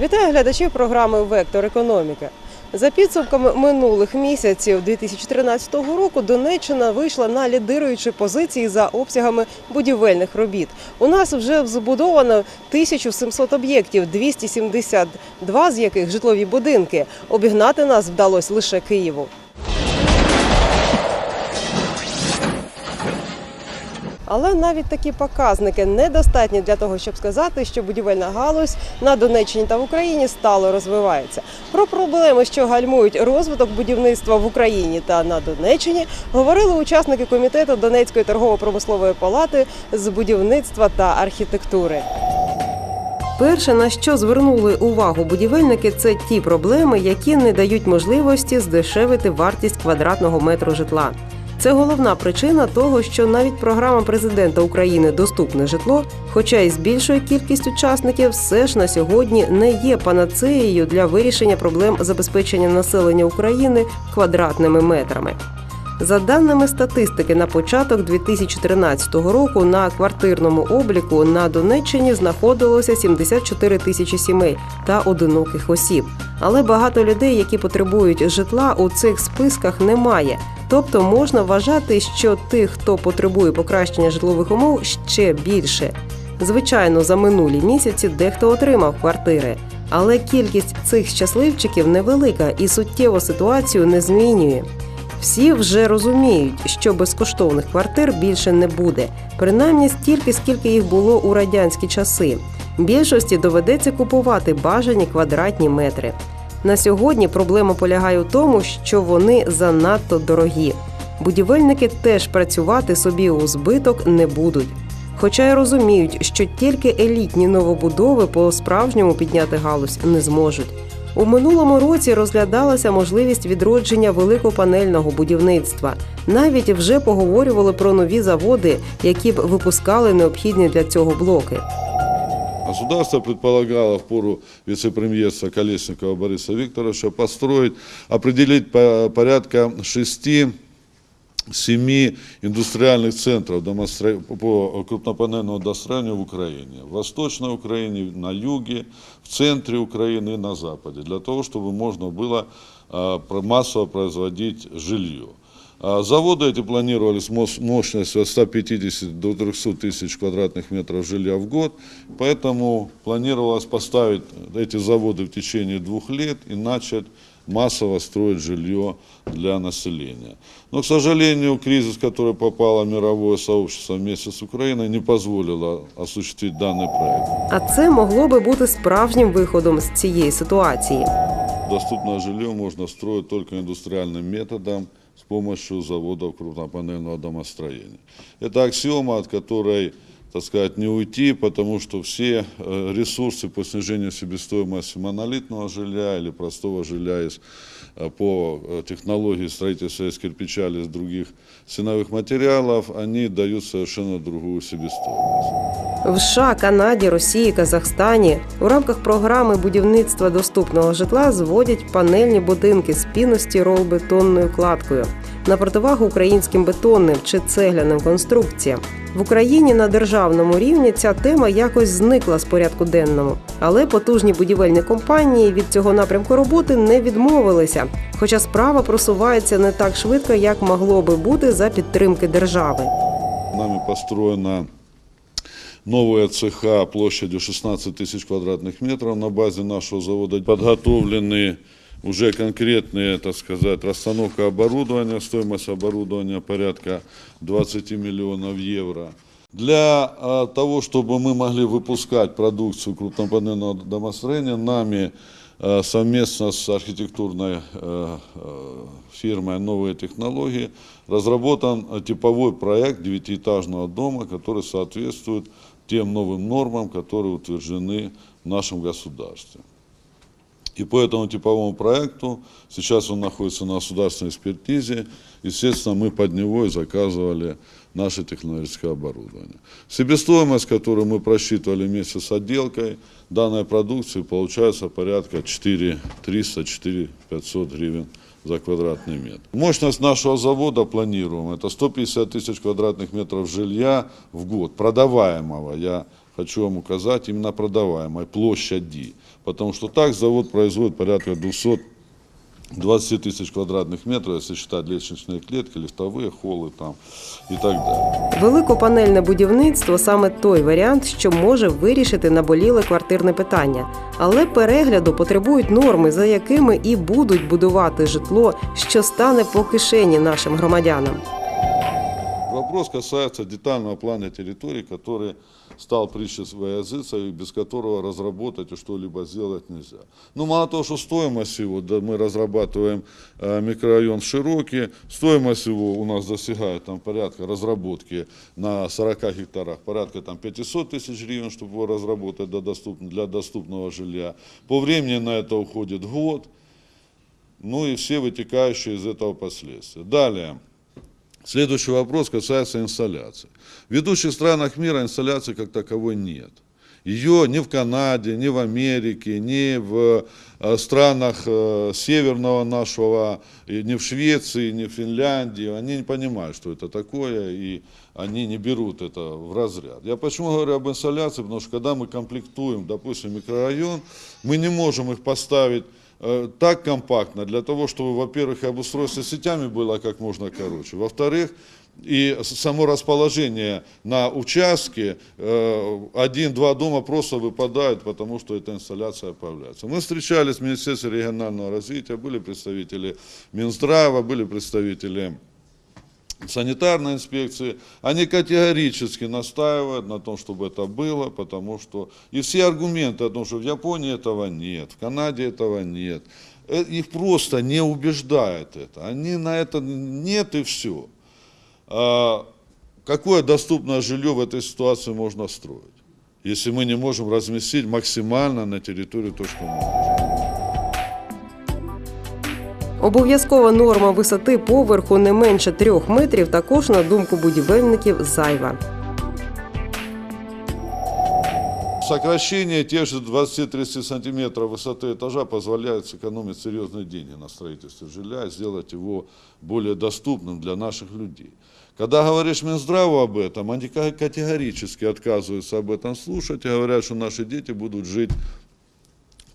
Вітаю глядачів програми Вектор економіки. За підсумками минулих місяців 2013 року Донеччина вийшла на лідируючі позиції за обсягами будівельних робіт. У нас вже збудовано 1700 об'єктів, 272 з яких житлові будинки. Обігнати нас вдалося лише Києву. Але навіть такі показники недостатні для того, щоб сказати, що будівельна галузь на Донеччині та в Україні стало розвивається. Про проблеми, що гальмують розвиток будівництва в Україні та на Донеччині, говорили учасники комітету Донецької торгово-промислової палати з будівництва та архітектури. Перше, на що звернули увагу будівельники, це ті проблеми, які не дають можливості здешевити вартість квадратного метру житла. Це головна причина того, що навіть програма президента України Доступне житло, хоча й з більшою кількістю учасників, все ж на сьогодні не є панацеєю для вирішення проблем забезпечення населення України квадратними метрами. За даними статистики, на початок 2013 року на квартирному обліку на Донеччині знаходилося 74 тисячі сімей та одиноких осіб. Але багато людей, які потребують житла, у цих списках немає. Тобто можна вважати, що тих, хто потребує покращення житлових умов, ще більше. Звичайно, за минулі місяці дехто отримав квартири, але кількість цих щасливчиків невелика і суттєво ситуацію не змінює. Всі вже розуміють, що безкоштовних квартир більше не буде, принаймні стільки, скільки їх було у радянські часи. Більшості доведеться купувати бажані квадратні метри. На сьогодні проблема полягає у тому, що вони занадто дорогі. Будівельники теж працювати собі у збиток не будуть. Хоча й розуміють, що тільки елітні новобудови по справжньому підняти галузь не зможуть. У минулому році розглядалася можливість відродження великопанельного будівництва. Навіть вже поговорювали про нові заводи, які б випускали необхідні для цього блоки. Государство предполагало в пору вице-премьерства Колесникова Бориса Викторовича построить, определить по- порядка шести семи индустриальных центров по крупнопанельному достроению в Украине. В Восточной Украине, на юге, в центре Украины и на западе. Для того, чтобы можно было а, массово производить жилье. А Заводы эти планировались мощ- мощностью от 150 до 300 тысяч квадратных метров жилья в год, поэтому планировалось поставить эти заводы в течение двух лет и начать массово строить жилье для населения. Но, к сожалению, кризис, в который попало мировое сообщество вместе с Украиной, не позволило осуществить данный проект. А це могло би бути справжнім виходом з цієї ситуації. Доступное жилье можно строить только индустриальным методом с помощью заводов крупнопанельного домостроения. Это аксиома, от которой, так сказать, не уйти, потому что все э, ресурсы по снижению себестоимости монолитного жилья или простого жилья из, э, по э, технологии строительства из кирпича или из других стеновых материалов, они дают совершенно другую себестоимость. В США, Канаді, Росії, Казахстані у рамках програми будівництва доступного житла зводять панельні будинки з піності-ролбетонною кладкою на противагу українським бетонним чи цегляним конструкціям. В Україні на державному рівні ця тема якось зникла з порядку денному, але потужні будівельні компанії від цього напрямку роботи не відмовилися. Хоча справа просувається не так швидко, як могло би бути за підтримки держави. Нами построена новая цеха площадью 16 тысяч квадратных метров на базе нашего завода. Подготовлены уже конкретные, так сказать, расстановка оборудования, стоимость оборудования порядка 20 миллионов евро. Для э, того, чтобы мы могли выпускать продукцию крупнопанельного домостроения, нами э, совместно с архитектурной э, э, фирмой «Новые технологии» разработан э, типовой проект девятиэтажного дома, который соответствует тем новым нормам, которые утверждены в нашем государстве. И по этому типовому проекту, сейчас он находится на государственной экспертизе, естественно, мы под него и заказывали наше технологическое оборудование. Себестоимость, которую мы просчитывали вместе с отделкой данной продукции, получается порядка 4 300-4 500 гривен за квадратный метр. Мощность нашего завода планируем, это 150 тысяч квадратных метров жилья в год, продаваемого, я хочу вам указать, именно продаваемой площади. Потому что так завод производит порядка 200 20 тысяч квадратных метров, если считать лестничные клетки, лифтовые холлы там и так далее. Великопанельне будівництво саме той варіант, що може вирішити наболіле квартирне питання. Але перегляду потребують норми, за якими і будуть будувати житло, що стане по кишені нашим громадянам. Вопрос касается детального плана территории, который стал притчей своей языца, и без которого разработать и что-либо сделать нельзя. Ну, мало того, что стоимость его, да, мы разрабатываем э, микрорайон Широкий, стоимость его у нас достигает там порядка разработки на 40 гектарах, порядка там 500 тысяч гривен, чтобы его разработать до доступ- для доступного жилья. По времени на это уходит год, ну и все вытекающие из этого последствия. Далее. Следующий вопрос касается инсталляции. В ведущих странах мира инсталляции как таковой нет. Ее ни в Канаде, ни в Америке, ни в э, странах э, северного нашего, и ни в Швеции, ни в Финляндии. Они не понимают, что это такое, и они не берут это в разряд. Я почему говорю об инсталляции? Потому что когда мы комплектуем, допустим, микрорайон, мы не можем их поставить э, так компактно для того, чтобы, во-первых, обустройство сетями было как можно короче. Во-вторых, и само расположение на участке, э, один-два дома просто выпадают, потому что эта инсталляция появляется. Мы встречались в Министерстве регионального развития, были представители Минздрава, были представители санитарной инспекции, они категорически настаивают на том, чтобы это было, потому что и все аргументы о том, что в Японии этого нет, в Канаде этого нет, э, их просто не убеждает это. Они на это нет и все. Какое доступное жилье в этой ситуации можно строить, если мы не можем разместить максимально на территории то, что можем? Обов'язкова норма висоти поверху не менше трьох метрів також, на думку будівельників, зайва. Сокращение тех же 20-30 сантиметров высоты этажа позволяет сэкономить серьезные деньги на строительстве жилья и сделать его более доступным для наших людей. Когда говоришь Минздраву об этом, они ка- категорически отказываются об этом слушать и говорят, что наши дети будут жить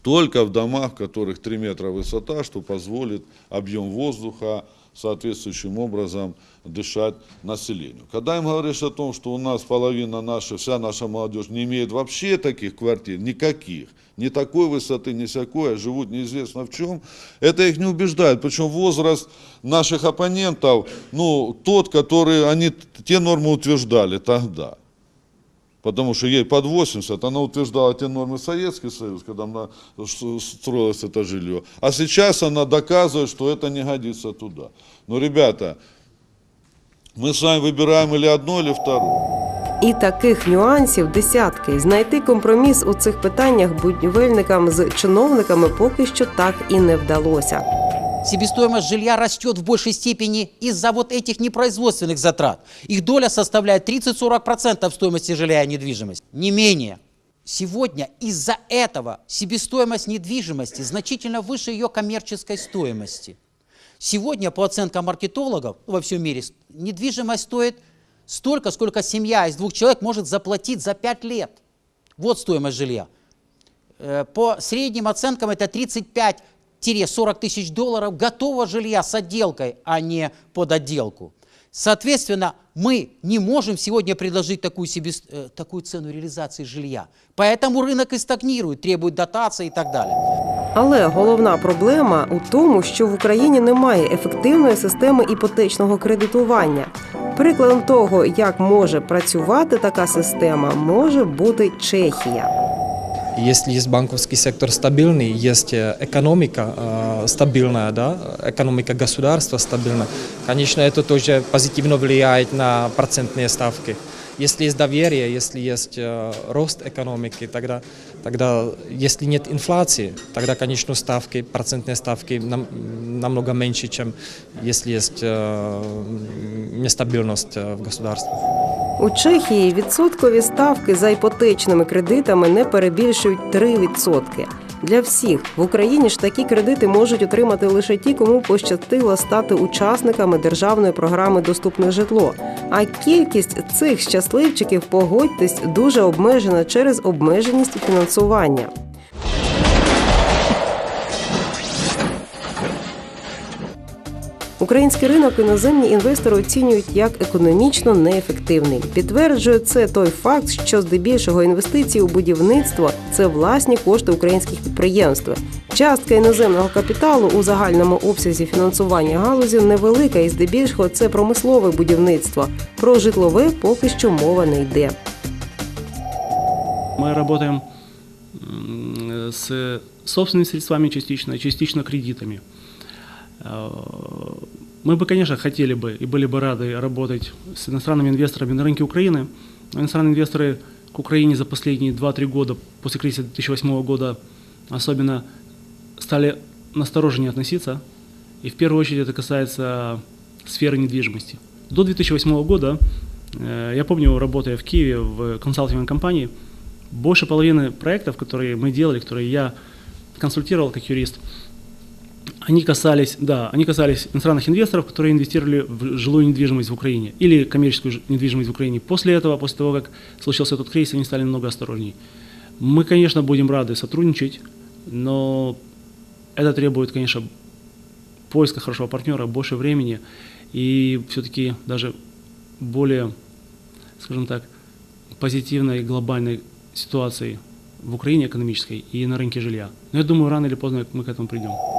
только в домах, в которых 3 метра высота, что позволит объем воздуха соответствующим образом дышать населению. Когда им говоришь о том, что у нас половина наша, вся наша молодежь не имеет вообще таких квартир, никаких, ни такой высоты, ни всякой, а живут неизвестно в чем, это их не убеждает. Причем возраст наших оппонентов, ну, тот, который они те нормы утверждали тогда. Потому что ей под 80, она утверждала те нормы Советский Союз, когда она ш- строилось это жилье. А сейчас она доказывает, что это не годится туда. Но, ребята, мы с вами выбираем или одно, или второе. І таких нюансів десятки. Знайти компроміс у цих питаннях будівельникам з чиновниками поки що так і не вдалося. Себестоимость жилья растет в большей степени из-за вот этих непроизводственных затрат. Их доля составляет 30-40% стоимости жилья и недвижимости. Не менее. Сегодня из-за этого себестоимость недвижимости значительно выше ее коммерческой стоимости. Сегодня, по оценкам маркетологов во всем мире, недвижимость стоит столько, сколько семья из двух человек может заплатить за 5 лет. Вот стоимость жилья. Э, По средним оценкам это 35-40 тысяч долларов готового жилья с отделкой, а не под отделку. Соответственно, мы не можем сегодня предложить такую, себе, э, такую цену реализации жилья. Поэтому рынок и стагнирует, требует дотации и так далее. Але головна проблема у тому, що в Україні немає ефективної системи іпотечного кредитування. Прикладом того, як може працювати така система, може бути Чехія. Если есть банковский сектор стабильный, есть э, экономика э, стабильная, да, экономика государства стабильная, конечно, это тоже позитивно влияет на процентные ставки. Если есть доверие, если есть э, рост экономики, тогда, тогда, если нет инфляции, тогда, конечно, ставки, процентные ставки нам- намного меньше, чем если есть э, нестабильность э, в государстве. У Чехії відсоткові ставки за іпотечними кредитами не перебільшують 3%. для всіх. В Україні ж такі кредити можуть отримати лише ті, кому пощастило стати учасниками державної програми Доступне житло. А кількість цих щасливчиків, погодьтесь, дуже обмежена через обмеженість фінансування. Український ринок іноземні інвестори оцінюють як економічно неефективний. Підтверджує це той факт, що здебільшого інвестиції у будівництво це власні кошти українських підприємств. Частка іноземного капіталу у загальному обсязі фінансування галузі невелика, і здебільшого це промислове будівництво. Про житлове поки що мова не йде. Мы работаем м, с собственными средствами частично, частично кредитами. Э, Мы бы, конечно, хотели бы и были бы рады работать с иностранными инвесторами на рынке Украины. Но иностранные инвесторы к Украине за последние 2-3 года, после кризиса 2008 года, особенно стали настороженнее относиться. И в первую очередь это касается сферы недвижимости. До 2008 года, э, я помню, работая в Киеве в консалтинговой компании, больше половины проектов, которые мы делали, которые я консультировал как юрист, они касались, да, они касались иностранных инвесторов, которые инвестировали в жилую недвижимость в Украине или коммерческую недвижимость в Украине. После этого, после того, как случился этот кризис, они стали намного осторожней. Мы, конечно, будем рады сотрудничать, но это требует, конечно, поиска хорошего партнера, больше времени и все-таки даже более, скажем так, позитивной глобальной ситуации в Украине экономической и на рынке жилья. Но я думаю, рано или поздно мы к этому придем.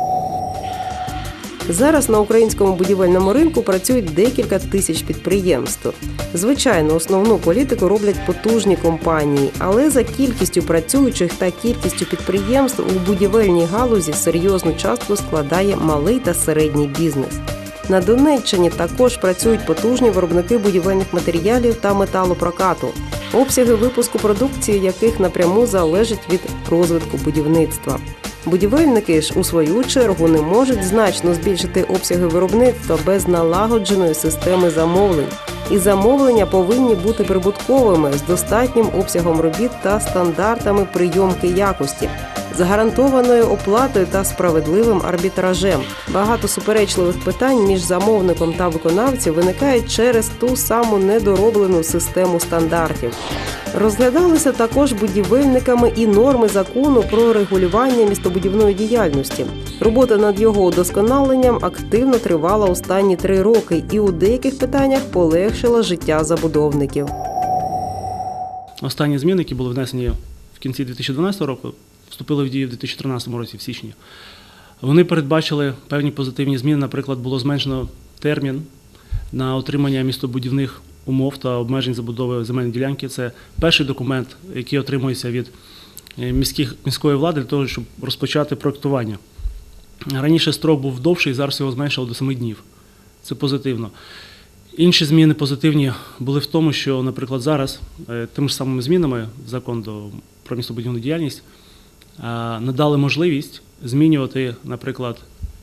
Зараз на українському будівельному ринку працюють декілька тисяч підприємств. Звичайно, основну політику роблять потужні компанії, але за кількістю працюючих та кількістю підприємств у будівельній галузі серйозну частку складає малий та середній бізнес. На Донеччині також працюють потужні виробники будівельних матеріалів та металопрокату, обсяги випуску продукції яких напряму залежать від розвитку будівництва. Будівельники ж у свою чергу не можуть значно збільшити обсяги виробництва без налагодженої системи замовлень. І замовлення повинні бути прибутковими з достатнім обсягом робіт та стандартами прийомки якості, з гарантованою оплатою та справедливим арбітражем. Багато суперечливих питань між замовником та виконавцем виникають через ту саму недороблену систему стандартів. Розглядалися також будівельниками і норми закону про регулювання містобудівної діяльності. Робота над його удосконаленням активно тривала останні три роки і у деяких питаннях полегшила життя забудовників. Останні зміни, які були внесені в кінці 2012 року, вступили в дію в 2013 році, в січні. Вони передбачили певні позитивні зміни. Наприклад, було зменшено термін на отримання містобудівних умов та обмежень забудови земельної ділянки. Це перший документ, який отримується від е, міських, міської влади для того, щоб розпочати проектування. Раніше строк був довший, зараз його зменшили до 7 днів. Це позитивно. Інші зміни позитивні були в тому, що, наприклад, зараз е, тими ж самими змінами закон про містобудівну діяльність надали можливість змінювати, наприклад,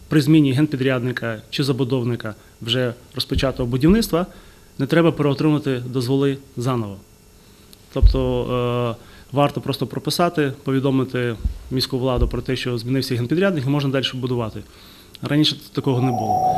при зміні генпідрядника чи забудовника вже розпочатого будівництва, не треба переотримати дозволи заново. Тобто е, варто просто прописати, повідомити міську владу про те, що змінився генпідрядник і можна далі будувати. Раніше такого не було.